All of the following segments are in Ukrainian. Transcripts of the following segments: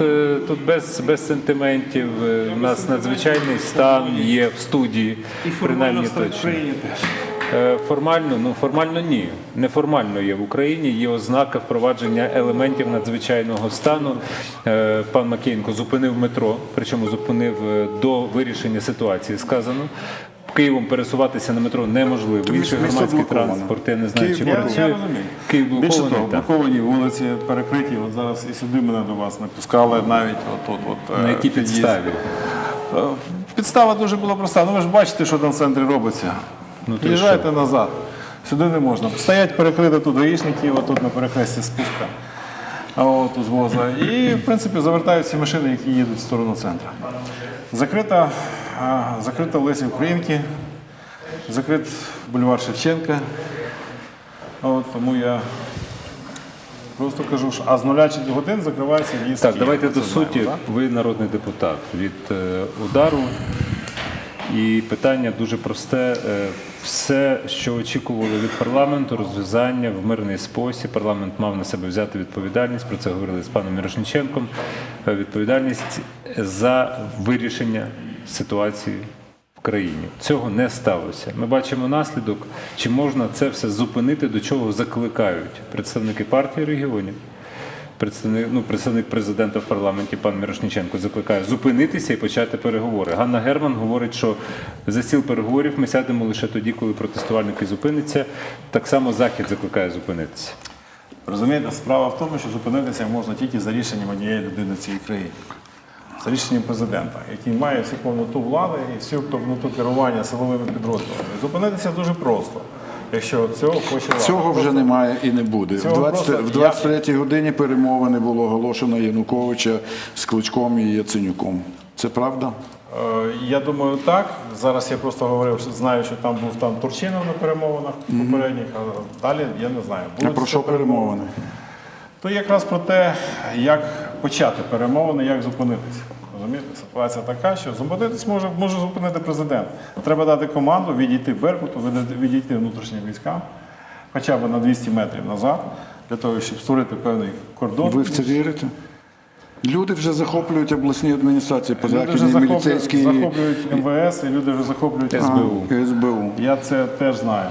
тут, е, без, без сентиментів. Е, У нас надзвичайний стан є в студії, І формально точно. Україні теж. Е, Формально, ну формально ні. Неформально є в Україні. Є ознака впровадження елементів надзвичайного стану. Е, Пан Макієнко зупинив метро, причому зупинив е, до вирішення ситуації. Сказано. Києвом пересуватися на метро неможливо. Інший місто громадський блоковано. транспорт, я не знаю, Київ чи я працює. Київ Більше блокований. того, так. блоковані вулиці перекриті. От зараз і сюди мене до вас не пускали навіть от, от, от, На е, якій під'їзд. підставі? Е, Підстава дуже була проста. Ну ви ж бачите, що там в центрі робиться. Ну, то Їжджайте назад. Сюди не можна. Стоять перекрити тут гаїшники, отут на перехресті спуска. А от з воза. І, в принципі, завертають всі машини, які їдуть в сторону центру. Закрита, закрита Лесі Українки, закрит бульвар Шевченка. От, тому я просто кажу, що а з 0 годин закривається в'їзд. Так, давайте до суті. Ви народний депутат від е, удару. І питання дуже просте. Е, Все, що очікували від парламенту, розв'язання в мирний спосіб. Парламент мав на себе взяти відповідальність. Про це говорили з паном Мірошниченком. Е, Відповідальність за вирішення ситуації в країні. Цього не сталося. Ми бачимо наслідок, чи можна це все зупинити, до чого закликають представники партії регіонів. Представник, ну, представник президента в парламенті пан Мірошниченко закликає зупинитися і почати переговори. Ганна Герман говорить, що за стіл переговорів ми сядемо лише тоді, коли протестувальники зупиняться. Так само Захід закликає зупинитися. Розумієте, справа в тому, що зупинитися можна тільки за рішенням однієї людини в цій країні. За рішенням президента, який має всю повноту влади і всю повноту керування силовими підрозділами. Зупинитися дуже просто, якщо цього хоче влада. Цього вже немає і не буде. В Цього 20, просто в 23-й годині перемовини було оголошено Януковича з Кличком і Яценюком. Це правда? Е, Я думаю, так. Зараз я просто говорив, що знаю, що там був там Турчинов на перемовинах попередніх, а далі я не знаю. А про що перемовини? То якраз про те, як почати перемовини, як зупинитися. Розумієте, ситуація така, що зупинитись може, може зупинити президент. Треба дати команду відійти Беркуту, відійти- відійти внутрішнім військам, хоча б на 200 метрів назад, для того, щоб створити певний кордон. Ви в це вірите? Люди вже захоплюють обласні адміністрації по Люди вже захоплюють, МВС, і люди вже захоплюють СБУ. СБУ. Я це теж знаю,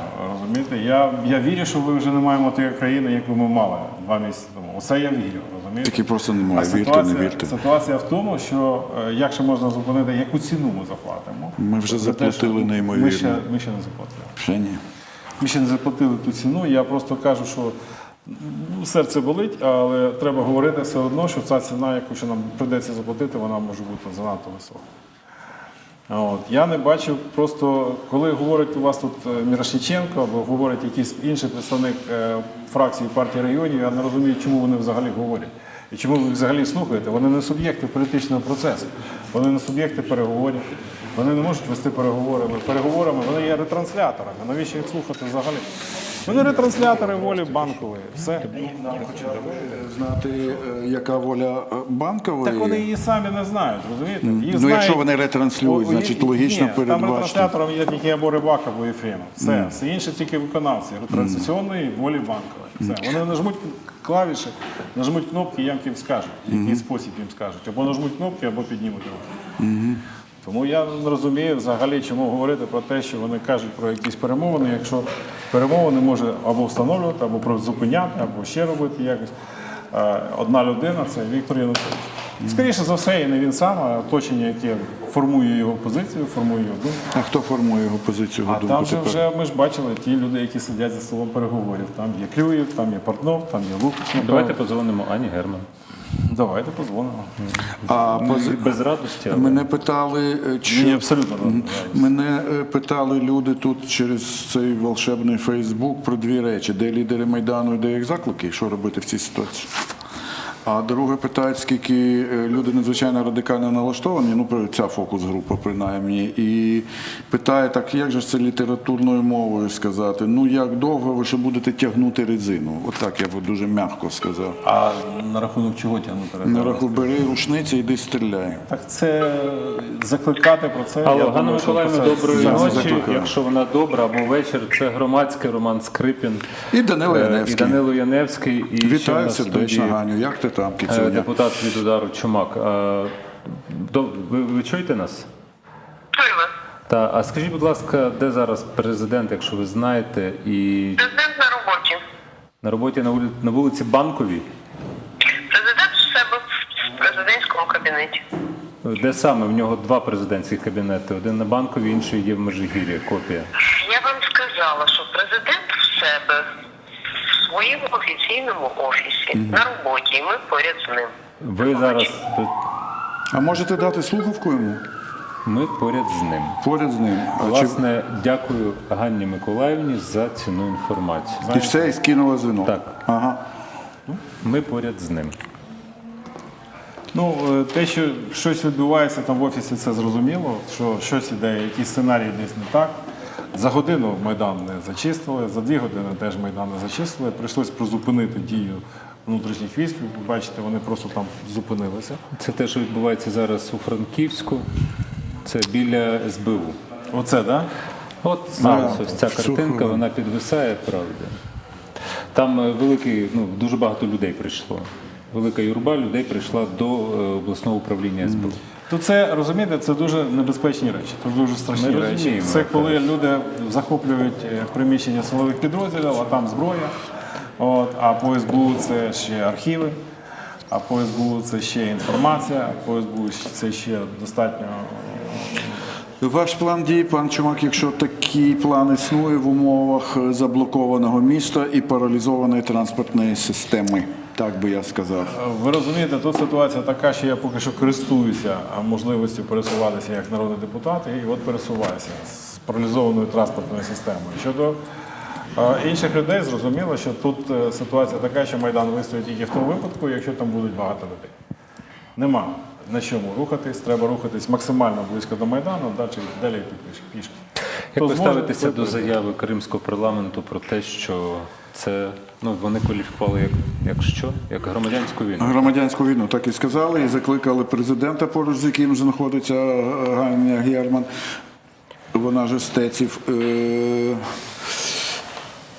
розумієте? Я, я вірю, що ви вже не маємо тієї країни, яку ми мали два місяці тому. Оце я вірю, розумієте? Такі просто немає. А Вірте, не ситуація, вірте. ситуація в тому, що е, як ще можна зупинити, яку ціну ми заплатимо. Ми вже що заплатили неймовірно. Ми ще, ми ще не заплатили. Ще ні. Ми ще не заплатили ту ціну. Я просто кажу, що ну, серце болить, але треба говорити все одно, що ця ціна, яку ще нам прийдеться заплатити, вона може бути занадто висока. От. Я не бачив просто, коли говорить у вас тут е, Мірошниченко або говорить якийсь інший представник е, фракції партії регіонів, я не розумію, чому вони взагалі говорять. І чому ви взагалі слухаєте? Вони не суб'єкти політичного процесу, вони не суб'єкти переговорів, вони не можуть вести переговори. Переговорами вони є ретрансляторами. Навіщо їх слухати взагалі? Вони ретранслятори волі банкової. Все. Знати, е, яка воля е, банкової. Так вони її самі не знають, розумієте? Їх Ну, знають- якщо вони ретранслюють, значить, логічно ні, Там ретранслятором є тільки або Рибак, або Єфремов. Все, все інше тільки виконавці ретрансляційної волі банкової. Все. Вони нажмуть клавіші, нажмуть кнопки, як їм скажуть, який спосіб їм скажуть. Або нажмуть кнопки, або піднімуть руки. Тому я не розумію взагалі, чому говорити про те, що вони кажуть про якісь перемовини, якщо перемовини може або встановлювати, або призупиняти, або ще робити якось. Одна людина це Віктор Янукович. Скоріше за все, і не він сам, а оточення, яке формує його позицію, формує його думку. А хто формує його позицію А думку там же тепер? вже ми ж бачили ті люди, які сидять за столом переговорів. Там є Клюєв, там є Портнов, там є Лукаш. Давайте подзвонимо Ані Герман. Давайте позвонимо. А поз... Без радості, але мене питали, е, чи Ні, абсолютно мене е, питали люди тут через цей волшебний Фейсбук про дві речі: де лідери майдану і де їх заклики, і що робити в цій ситуації. А друге питають, скільки е, люди надзвичайно радикально налаштовані, ну про- ця фокус-група принаймні, і питає так, як же це літературною мовою сказати? Ну як довго ви ще будете тягнути резину? Отак я б дуже м'яко сказав. А на рахунок чого тягнути? На раху бери рушниці, йди стріляй. Так це закликати про це. думаю, Ганна Миколаївна, це доброї ночі. закликаю. Якщо вона добра або вечір, це громадський Роман Скрипін. І Данило Е, І Яневський. Данило Яневський. І Вітаю сердечно, Ганю. Як ти там? там Е, Депутат від удару Чумак. е, до- Ви, ви чуєте нас? Чую вас. Та, а скажіть, будь ласка, де зараз президент, якщо ви знаєте, і Президент на роботі. на роботі на вулиці, на вулиці Банковій? Президент в себе в президентському кабінеті. Де саме? В нього два президентських кабінети. Один на Банковій, інший є в Межигір'ї, копія. Я вам сказала, що президент в себе в своєму офіційному офісі на роботі, і ми поряд з ним. Ви зараз. А можете дати слухавку йому? Ми поряд з ним. Поряд з ним. А чи... Дякую Ганні Миколаївні за ціну інформацію. І все, і скинула звіно. Так. Ага. Ми поряд з ним. Ну, е, те, що щось відбувається там в офісі, це зрозуміло, що щось іде, якийсь сценарій десь не так. За годину Майдан не зачистили, за дві години теж Майдан не зачистили. Прийшлось призупинити дію внутрішніх військ. Ви бачите, вони просто там зупинилися. Це те, що відбувається зараз у Франківську. Це біля СБУ. Оце, так? Да? От зараз ось ця картинка, вона підвисає, правда. Там е, великий, ну, дуже багато людей прийшло. Велика юрба людей прийшла до е, обласного управління СБУ. То це розумієте, це дуже небезпечні речі, це дуже страшні Ми речі. розуміємо, Це коли люди захоплюють е, приміщення силових підрозділів, а там зброя. От, а по СБУ це ще архіви, а по СБУ це ще інформація, а по СБУ це ще достатньо. Ваш план дій, пан Чумак, якщо такий план існує в умовах е, заблокованого міста і паралізованої транспортної системи, так би я сказав. Ви розумієте, тут ситуація така, що я поки що користуюся а, можливістю пересуватися як народний депутат, і от пересуваюся з паралізованою транспортною системою. Щодо е, інших людей, зрозуміло, що тут е, ситуація така, що Майдан вистоїть тільки в тому випадку, якщо там будуть багато людей. Нема на чому рухатись, треба рухатись максимально близько до Майдану, далі, далі йти пішки. пішки. Як ви ставитеся до заяви Кримського парламенту про те, що це ну вони кваліфікували як, як що? Як громадянську війну? Громадянську війну так і сказали, і закликали президента, поруч з яким знаходиться е, Ганя Герман, вона ж стеців, е-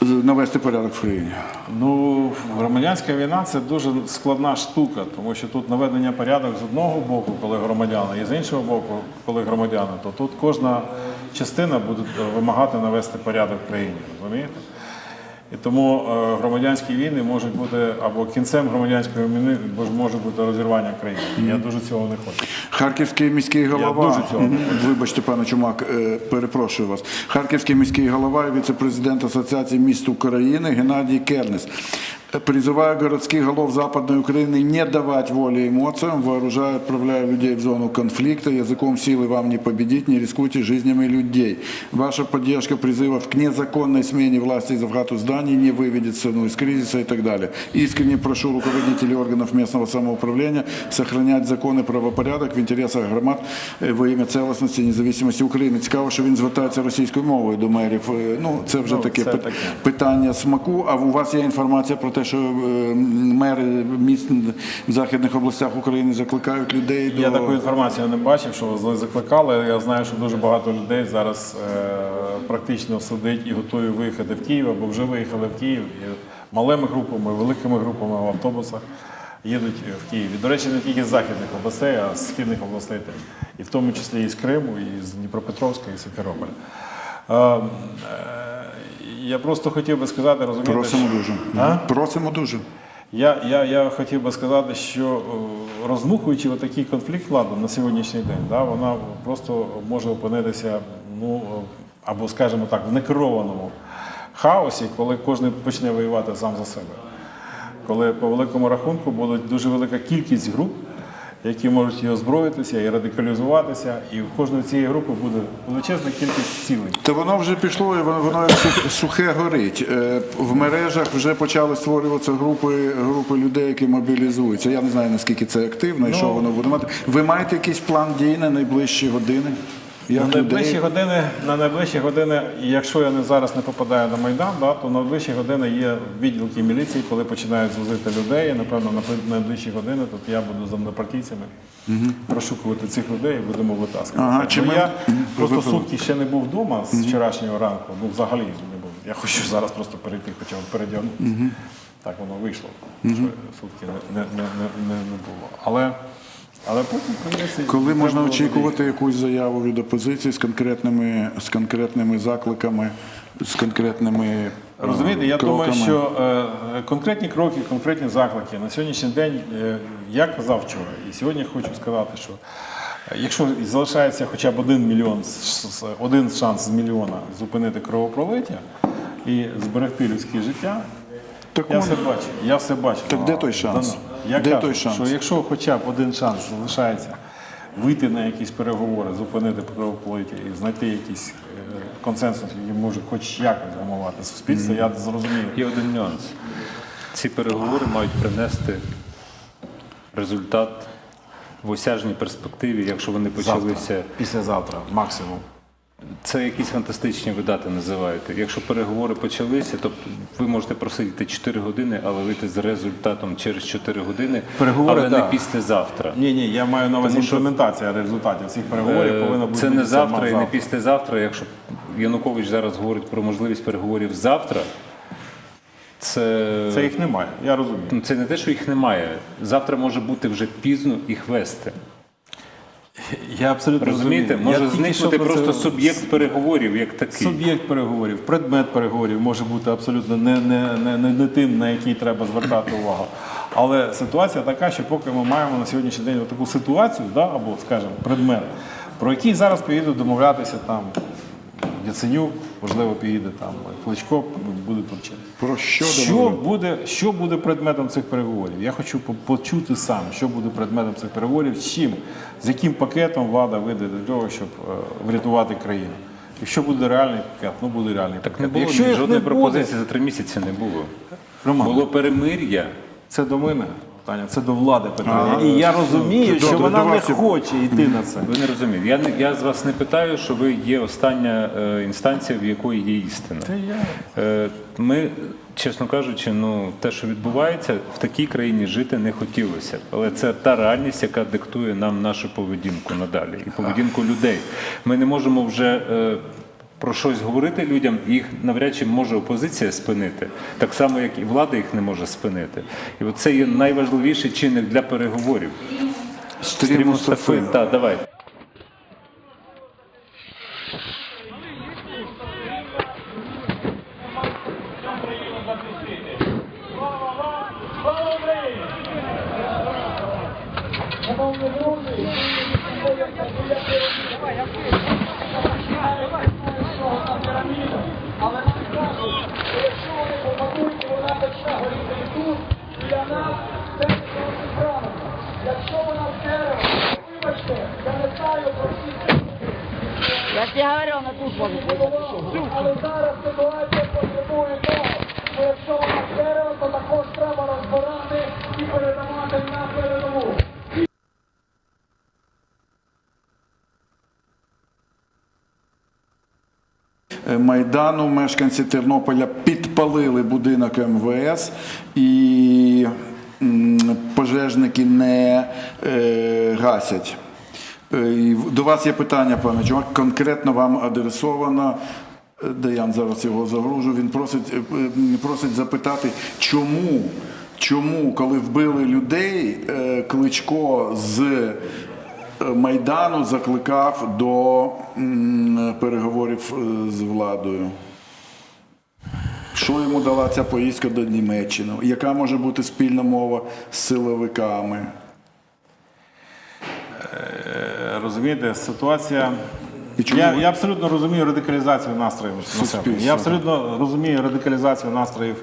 навести порядок в країні. Ну, громадянська війна це дуже складна штука, тому що тут наведення порядок з одного боку, коли громадяни, і з іншого боку, коли громадяни, то тут кожна частина буде вимагати навести порядок в країні, розумієте? І тому е, громадянські війни можуть бути або кінцем громадянської війни, або ж може бути розірвання країни. Я дуже цього не хочу. Харківський міський голова, дуже цього Мгм. вибачте, пане Чумак, е, перепрошую вас. Харківський міський голова і віце-президент Ассоциации міст України Геннадій Кернес. Призываю городских голов Западной Украины не давать воли эмоциям, вооружая, отправляя людей в зону конфликта, языком силы вам не победить, не рискуйте жизнями людей. Ваша поддержка призывов к незаконной смене власти и захвату зданий не выведет страну из кризиса и так далее. Искренне прошу руководителей органов местного самоуправления сохранять закон и правопорядок в интересах громад е, во ім'я целостності і незалежності України. Цікаво, що він звертається російською мовою до мерів. Е, Ну, це вже Ну, таке, це пи- таке. питання смаку. А у вас є інформація про те, що е, мери міст в західних областях України закликають людей до Я такої інформації не бачив, що закликали. Я знаю, що дуже багато людей зараз е, практично сидить і готові виїхати в Київ або вже виїхали в Київ і малими групами, великими групами в автобусах їдуть в Київ. І, до речі, не тільки з західних областей, а з східних областей теж. І в тому числі і з Криму, і з Дніпропетровська, і з Сімферополя. Я просто хотів би сказати, розумієте, просимо що- дуже. А? Просимо дуже. Я, я, я хотів би сказати, що е, розмухуючи отакий конфлікт влади на сьогоднішній день, да, вона просто може опинитися, ну або скажімо так, в некерованому хаосі, коли кожен почне воювати сам за себе. Коли по великому рахунку буде дуже велика кількість груп, які можуть і озброїтися, і радикалізуватися, і в кожної цієї групи буде величезна кількість цілей. То воно вже пішло, і воно, воно як сухе горить. Е, В мережах вже почали створюватися групи, групи людей, які мобілізуються. Я не знаю, наскільки це активно і що Ну, воно буде мати. Ви маєте якийсь план дій на найближчі години? На найближчі людей? години, на найближчі години, якщо я не зараз не попадаю на Майдан, да, то на найближчі години є відділки міліції, коли починають звозити людей. І, напевно, на найближчі години тут я буду з однопартійцями розшукувати цих людей і будемо витаскувати. Ага, чи ми- я просто сутки ще не був вдома з вчорашнього ранку, ну взагалі не був Я хочу зараз просто перейти, хоча б передягнутися. Так воно вийшло, що сутки не, не, не, не, не було. Але, але потім прийдеться. Коли можна очікувати якусь заяву від опозиції з конкретними, з конкретними закликами, з конкретними е, Розумієте, я кроками? думаю, що е, конкретні кроки, конкретні заклики на сьогоднішній день, е, я казав вчора, і сьогодні хочу сказати, що е, якщо залишається хоча б один мільйон, один шанс з мільйона зупинити кровопролиття і зберегти людське життя, Так я он- все бачу. Я все бачу. Так де той шанс? Я Де кажу, той шанс? що якщо хоча б один шанс залишається вийти на якісь переговори, зупинити кровопролиття і знайти якийсь е, консенсус, який може хоч якось гамувати суспільство, я зрозумію. Є один нюанс. Ці переговори мають принести результат в осяжній перспективі, якщо вони почалися. Післязавтра, максимум. Це якісь фантастичні видати називаєте. Якщо переговори почалися, то ви можете просидіти 4 години, але вийти з результатом через 4 години, Переговори, але не післязавтра. Ні, ні, я маю на увазі Тому що- імплементація результатів цих переговорів Е, повинна бути. Це не завтра і не післязавтра. Якщо Янукович зараз говорить про можливість переговорів завтра, це, Це їх немає, я розумію. Ну, це не те, що їх немає. Завтра може бути вже пізно їх вести. Я абсолютно Розумієте, розумію. може Я тільки зникнути про просто це- суб'єкт переговорів як такий. Суб'єкт переговорів, предмет переговорів може бути абсолютно не, не, не, не, не тим, на який треба звертати увагу. Але ситуація така, що поки ми маємо на сьогоднішній день таку ситуацію, да, або, скажімо, предмет, про який зараз поїду домовлятися там Яценюк, можливо, поїде там Кличко, буде турчити. Про що Що буде, що буде предметом цих переговорів? Я хочу почути сам, що буде предметом цих переговорів, з чим, з яким пакетом влада вийде до того, щоб е, врятувати країну. Якщо буде реальний пакет, ну буде реальний Так пакет. не було Якщо жодної пропозиції за три місяці не було. Роман, Було перемир'я. це до мене питання, це до влади питання. І я розумію, що добре, вона не давайте. хоче йти на це. Ви не розумієте. Я, не- я з вас не питаю, що ви є остання е, інстанція, в якої є істина. Е, Ми, чесно кажучи, ну те, що відбувається, в такій країні жити не хотілося. б. Але це та реальність, яка диктує нам нашу поведінку надалі і поведінку людей. Ми не можемо вже. е, Про щось говорити людям, їх навряд чи може опозиція спинити, так само як і влада їх не може спинити. І це є найважливіший чинник для переговорів. Стрім Мустафи. Так, давай. Але нам кажуть, що якщо вони попадуть, і вона почне горіти і тут, для нас це не зовсім правильно. Якщо вона в дерево, вибачте, я не знаю про всі ці Я тебе говорил, на тут может быть. але зараз ситуація потребує того, що якщо вона в дерево, то також треба розбирати і передавати на передову. Майдану мешканці Тернополя підпалили будинок МВС і пожежники не е, гасять. Е, До вас є питання, пане Чумак, конкретно вам адресовано. Е, Даян зараз його загружу. Він просить, е, е, просить запитати, чому, чому, коли вбили людей, е, Кличко з е, Майдану закликав до переговорів е, з владою. Що йому дала ця поїздка до Німеччини? Яка може бути спільна мова з силовиками? Е, Розумієте, ситуація. Я, я абсолютно розумію радикалізацію настроїв населення. Суспільства. Я абсолютно розумію радикалізацію настроїв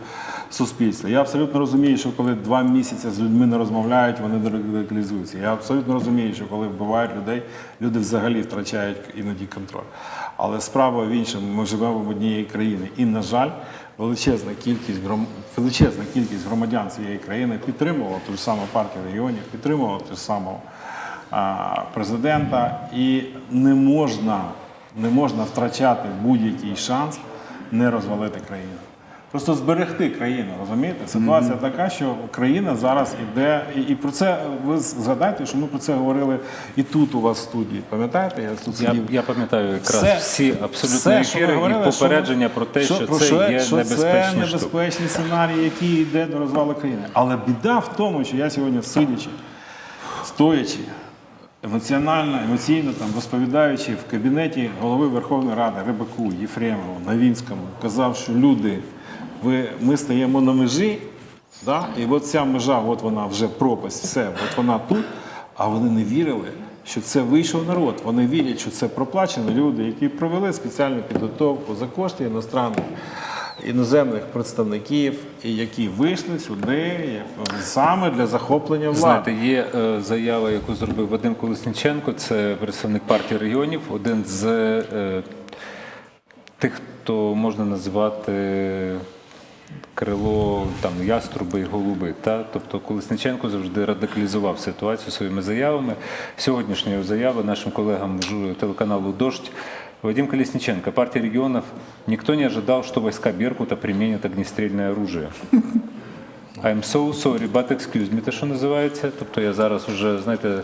суспільства. Я абсолютно розумію, що коли два місяці з людьми не розмовляють, вони радикалізуються. Я абсолютно розумію, що коли вбивають людей, люди взагалі втрачають іноді контроль. Але справа в іншому, ми живемо в однієї країни. І, на жаль, величезна кількість величезна кількість громадян цієї країни підтримувала ту ж саму партію регіонів, підтримувала ту ж саму президента, і не можна, не можна втрачати будь-який шанс не розвалити країну. Просто зберегти країну. Розумієте? Ситуація така, що країна зараз іде, і, і про це ви згадайте, що ми про це говорили і тут у вас в студії. Пам'ятаєте? Я тут Я, я пам'ятаю якраз Все- всі абсолютно все, що ефіри говорили, і попередження що- про те, що, про це що- є що небезпечний це небезпечний сценарій, який йде до розвалу країни. Але біда в тому, що я сьогодні сидячи, стоячи, емоціонально, емоційно там розповідаючи в кабінеті голови Верховної Ради Рибаку, Єфремову, Новінському, казав, що люди, ви, ми стаємо на межі, да? і от ця межа, от вона вже пропасть, все, от вона тут, а вони не вірили. Що це вийшов народ. Вони вірять, що це проплачені люди, які провели спеціальну підготовку за кошти іностранних іноземних представників, які вийшли сюди саме для захоплення влади. Знаєте, є е, заява, яку зробив Вадим Колесніченко, це представник партії регіонів, один з е, тих, хто можна називати крило там яструби і голуби. Та? Тобто Колесниченко завжди радикалізував ситуацію своїми заявами. Сьогоднішня його заява нашим колегам з телеканалу Дождь. Вадим Колесниченко, партия регионов. Никто не ожидал, что войска Беркута применят огнестрельное оружие. I'm so sorry, but excuse me, те, що називається. Тобто я зараз вже, знаєте,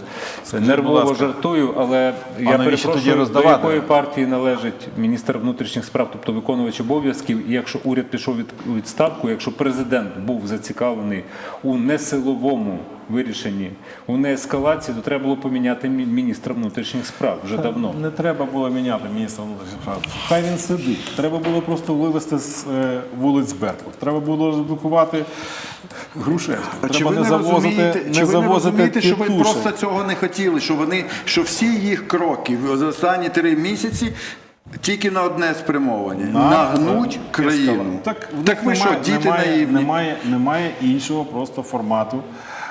нервово жартую, але я навіщо тоді перепрошую, до якої партії належить міністр внутрішніх справ, тобто виконувач обов'язків, і якщо уряд пішов від відставку, якщо президент був зацікавлений у несиловому вирішенні, у неескалації, то треба було поміняти міністра внутрішніх справ вже давно. Не треба було міняти міністра внутрішніх справ. Хай він сидить. Треба було просто вивезти з е, вулиць Беркут. Треба було розблокувати Грушевську. Треба чи ви не не завозити, розумієте, не чи ви не розумієте, що ви просто цього не хотіли? Що вони, що всі їх кроки за останні три місяці тільки на одне спрямовані нагнуть країну. Так, так ви немає, що, діти немає, наївні? Немає, немає іншого просто формату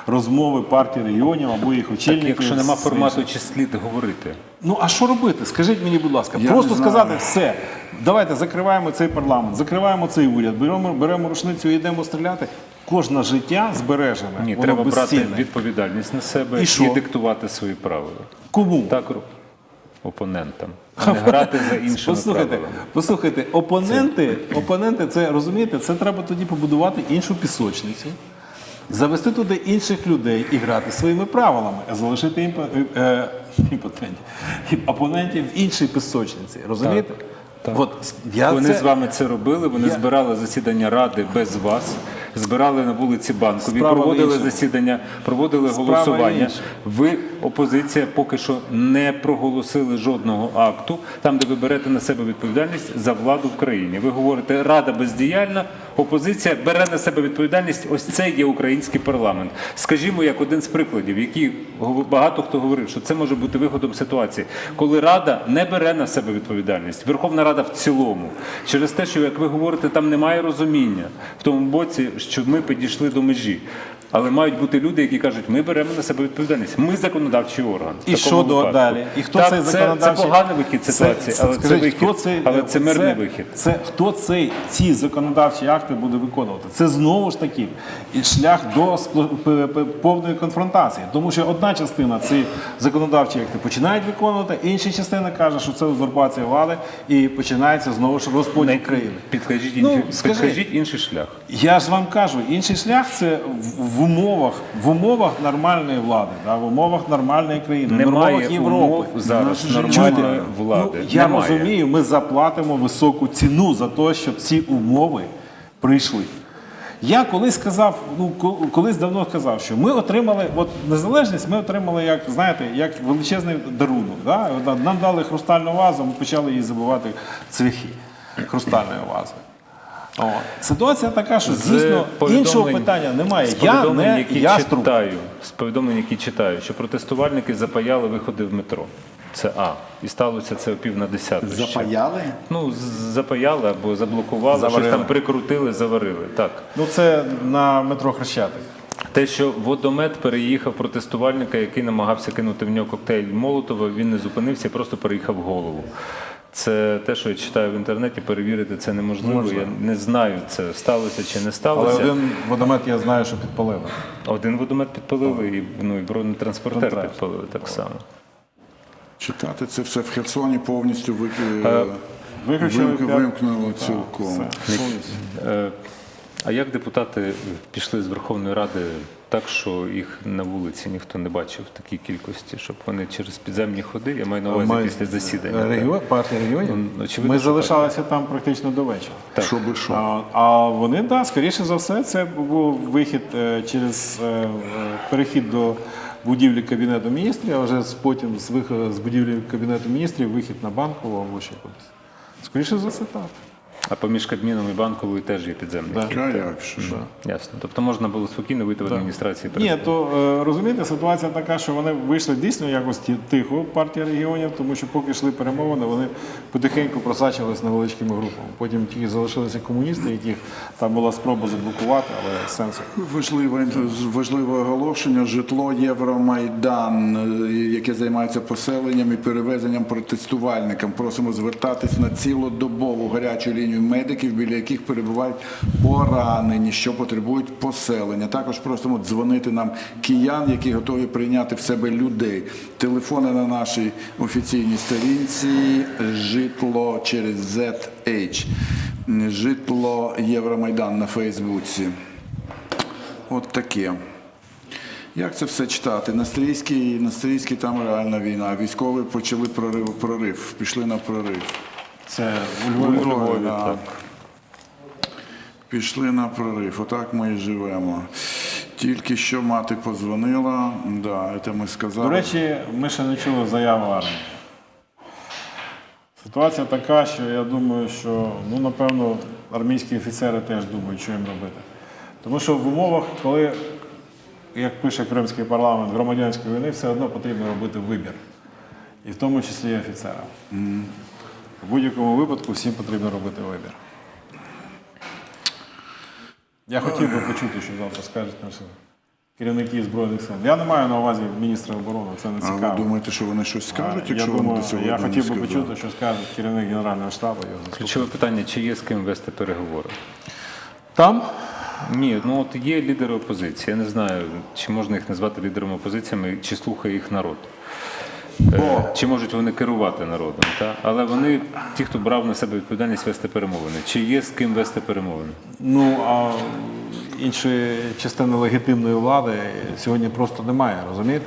розмови партії регіонів або їх очільників. Якщо нема формату чи слід говорити. Ну а що робити? Скажіть мені, будь ласка, Я просто сказати все. Давайте закриваємо цей парламент, закриваємо цей уряд, беремо, беремо рушницю і йдемо стріляти. Кожне життя збережене. Ні, воно треба брати відповідальність на себе І і, диктувати свої правила. Кому? Так опонентам, а не грати за іншими Послухайте, правилами. послухайте, опоненти, опоненти, це розумієте, це треба тоді побудувати іншу пісочницю, завести туди інших людей і грати своїми правилами, а залишити імпо, е, імпотентів, опонентів в іншій пісочниці. Розумієте? Так. От, я Вони це- з вами це робили. Вони Я- збирали засідання ради без вас, збирали на вулиці Банковій, Справа проводили іншому. засідання, проводили Справа голосування. іншому. Ви, опозиція, поки що не проголосили жодного акту, там, де ви берете на себе відповідальність за владу в країні. Ви говорите, рада бездіяльна, опозиція бере на себе відповідальність. Ось це є український парламент. Скажімо, як один з прикладів, гов- багато хто говорив, що це може бути виходом ситуації, коли рада не бере на себе відповідальність. Верховна Рада в цілому, через те, що як ви говорите, там немає розуміння в тому боці, що ми підійшли до межі. Але мають бути люди, які кажуть, ми беремо на себе відповідальність. Ми законодавчий орган. І що далі? І хто так, цей це, законодавчий? це поганий вихід ситуації, але це вихід. хто цей, але це мирний це, вихід. Це хто цей ці законодавчі акти буде виконувати? Це знову ж таки шлях до повної конфронтації. Тому що одна частина ці законодавчі акти починають виконувати, інша частина каже, що це узурпація влади, і починається знову ж розподіл країни. Підкажіть, Ну, інший, скажи. підкажіть інший шлях. Я ж вам кажу, інший шлях це в, в умовах в умовах нормальної влади, да, в умовах нормальної країни, в умовах Європи. умов зараз нормальної влади. Ну, я Немає. розумію, ми заплатимо високу ціну за те, щоб ці умови прийшли. Я колись сказав, ну колись давно сказав, що ми отримали, от незалежність ми отримали, як знаєте, як величезний дарунок. Да? Нам дали хрустальну вазу, ми почали її забивати цвяхи хрустальної вази. О. Ситуація така, що З дійсно іншого питання немає. З Я не які яструб. читаю, з повідомлень, які читаю, що протестувальники запаяли виходи в метро. Це А. І сталося це о пів на десяту. ще. Запаяли? Ну, запаяли або заблокували, Заварили. щось там прикрутили, заварили. Так. Ну це на метро Хрещатик. Те, що водомет переїхав протестувальника, який намагався кинути в нього коктейль Молотова, він не зупинився, просто переїхав голову. Це те, що я читаю в інтернеті, перевірити це неможливо. Я не знаю, це сталося чи не сталося. Але один водомет я знаю, що підпалили. Один водомет підпалили, і, ну, і бронетранспортер підпалили так само. Читати це все в Херсоні повністю вик... Е, Виключили Вимк- п'ять- вимкнуло цілком. все, повністю. Е, А як депутати пішли з Верховної Ради так, що їх на вулиці ніхто не бачив в такій кількості, щоб вони через підземні ходи, я маю на увазі Ми- після засідання. Регіон, партія регіонів. Ну, очевидно, Ми що залишалися там практично до вечора. Щоби що. А, а вони, так, да, скоріше за все, це був вихід е, через е, е, перехід до будівлі Кабінету міністрів, а вже з- потім з виходу з будівлі Кабінету міністрів вихід на банкову або ще кудись. Скоріше за все, так. А поміж Кабміном і банковою теж є підземні. Да. хід. А як же ж? Ясно. Тобто можна було спокійно вийти в адміністрації. Ні, то е, розумієте, ситуація така, що вони вийшли дійсно якось ті- тихо, партія регіонів, тому що поки йшли перемовини, вони потихеньку просачувалися невеличкими групами. Потім тільки залишилися комуністи, яких там була спроба заблокувати, але сенсу. Важливе, важливе оголошення. Житло Євромайдан, е, яке займається поселенням і перевезенням протестувальникам. Просимо звертатись на цілодобову гарячу лінію медиків, біля яких перебувають поранені, що потребують поселення. Також просимо дзвонити нам киян, які готові прийняти в себе людей. Телефони на нашій офіційній сторінці. Житло через ZH. Житло Євромайдан на Фейсбуці. От таке. Як це все читати? На стрійській, на стрійській там реальна війна. Військові почали прорив, прорив, пішли на прорив. Це у Львові. У Львові, да. так. Пішли на прорив. Отак ми і живемо. Тільки що мати позвонила, да, це ми сказали. До речі, ми ще не чули заяву армії. Ситуація така, що я думаю, що ну, напевно армійські офіцери теж думають, що їм робити. Тому що в умовах, коли, як пише Кримський парламент, громадянської війни, все одно потрібно робити вибір. І в тому числі і офіцерам. В будь-якому випадку всім потрібно робити вибір. Я хотів би почути, що завтра скажуть наші керівники Збройних сил. Я не маю на увазі міністра оборони, це не А ви думаєте, що вони щось скажуть, я якщо вони до сьогодні я хотів би сказали? почути, що скаже керівник Генерального штабу. його заступник. Ключове питання, чи є з ким вести переговори? Там Ні, ну от є лідери опозиції. Я не знаю, чи можна їх назвати лідерами опозиціями, чи слухає їх народ. Е, Чи можуть вони керувати народом? Та? Але вони, ті, хто брав на себе відповідальність вести перемовини. Чи є з ким вести перемовини? Ну а іншої частини легітимної влади сьогодні просто немає, розумієте?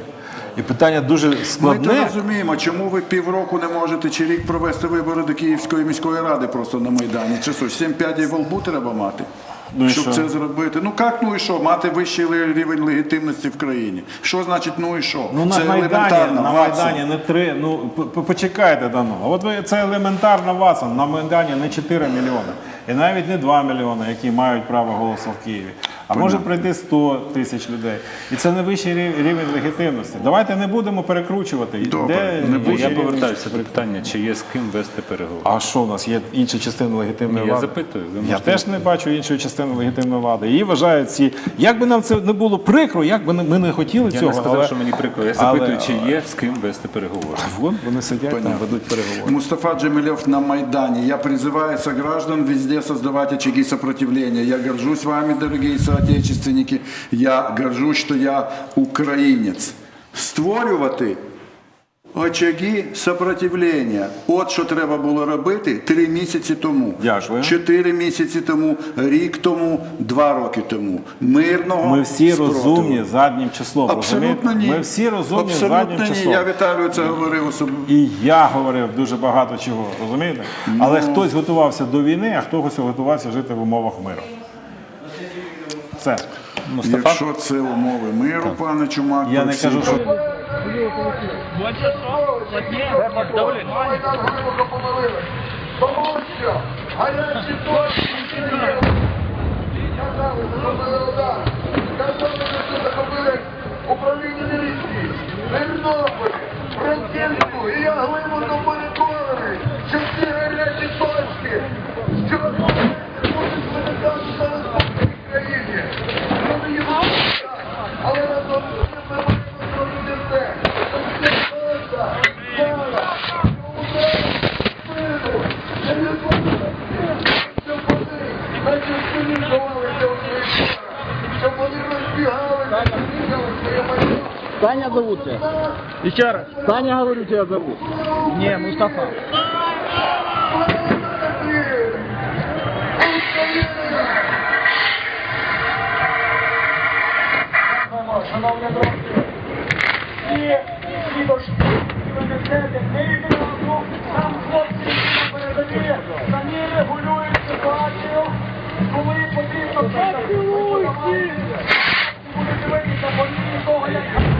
І питання дуже Ми то розуміємо, чому ви півроку не можете чи рік провести вибори до Київської міської ради просто на Майдані. Чи що, сім п'ядей во лбу треба мати? Ну щоб що? це зробити. Ну як ну і що? Мати вищий рівень легітимності в країні. Що значить ну і що? Ну це на Майдані, елементарно. на Ватсон. Майдані не три. Ну п- п- почекайте дано. От ви це елементарно Ватсон. На Майдані не 4 мільйони. І навіть не 2 мільйони, які мають право голосу в Києві. А може прийти 100 тисяч людей. І це не вищий рівень легітимності. Давайте не будемо перекручувати. Добре, Де не вищий Я повертаюся до питання, чи є з ким вести переговори. А що в нас є інша частина легітимної Ні, я запитую, ви Я теж не бачу іншої частини легітимної влади. Її вважають ці. Як би нам це не було прикро, як би ми не хотіли Я цього. не сказав, але... що мені прикро. Я але- запитую, чи є з ким вести переговори. Вон вони сидять там, ведуть переговори. Мустафа Джемилев на Майдане. Я призываю сограждан везде создавать очаги сопротивления. Я горжусь вами, дорогие соотечественники. Я горжусь, что я украинец. Створювати очаги сопротивлення. От що треба було робити три місяці тому. Дякую. Чотири місяці тому, рік тому, два роки тому. Мирного Ми всі спротиву. розумні заднім числом. Абсолютно розумієте? ні. Ми всі розумні Абсолютно заднім ні. числом. Я Віталію це говорив особливо. І я говорив дуже багато чого, розумієте? Але Ну. хтось готувався до війни, а хтось готувався жити в умовах миру. Все. Мустафа? Якщо це умови миру, пане Чумак, Я не кажу, що Тому що гарячі точки казали, зробили удар. Казали, що захопили управління міліції, Тернополь, Франківську і Яглину до моніторили, що всі гарячі точки, що можуть виникати зараз всій країні. Але разом зовут тебя? Еще раз. Саня говорю, тебя зовут. Не, Мустафа. Шановні друзі, всі, всі дошки, комітети, вийдемо рух, там хлопці на передові, самі регулюють ситуацію, коли потрібно. Поцілуйте! Будете вийти, бо нікого як...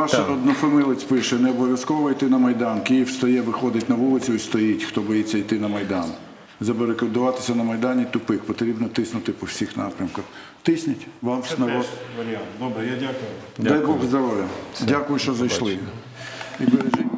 ваш однофамилець пише, не обов'язково йти на Майдан. Київ встає, виходить на вулицю і стоїть, хто боїться йти на Майдан. Забарикадуватися на Майдані тупик. Потрібно тиснути по всіх напрямках. Тисніть, вам ж народ. Варіант. Добре, я дякую. Дай Бог здоров'я. Дякую, що зайшли. І бережіть.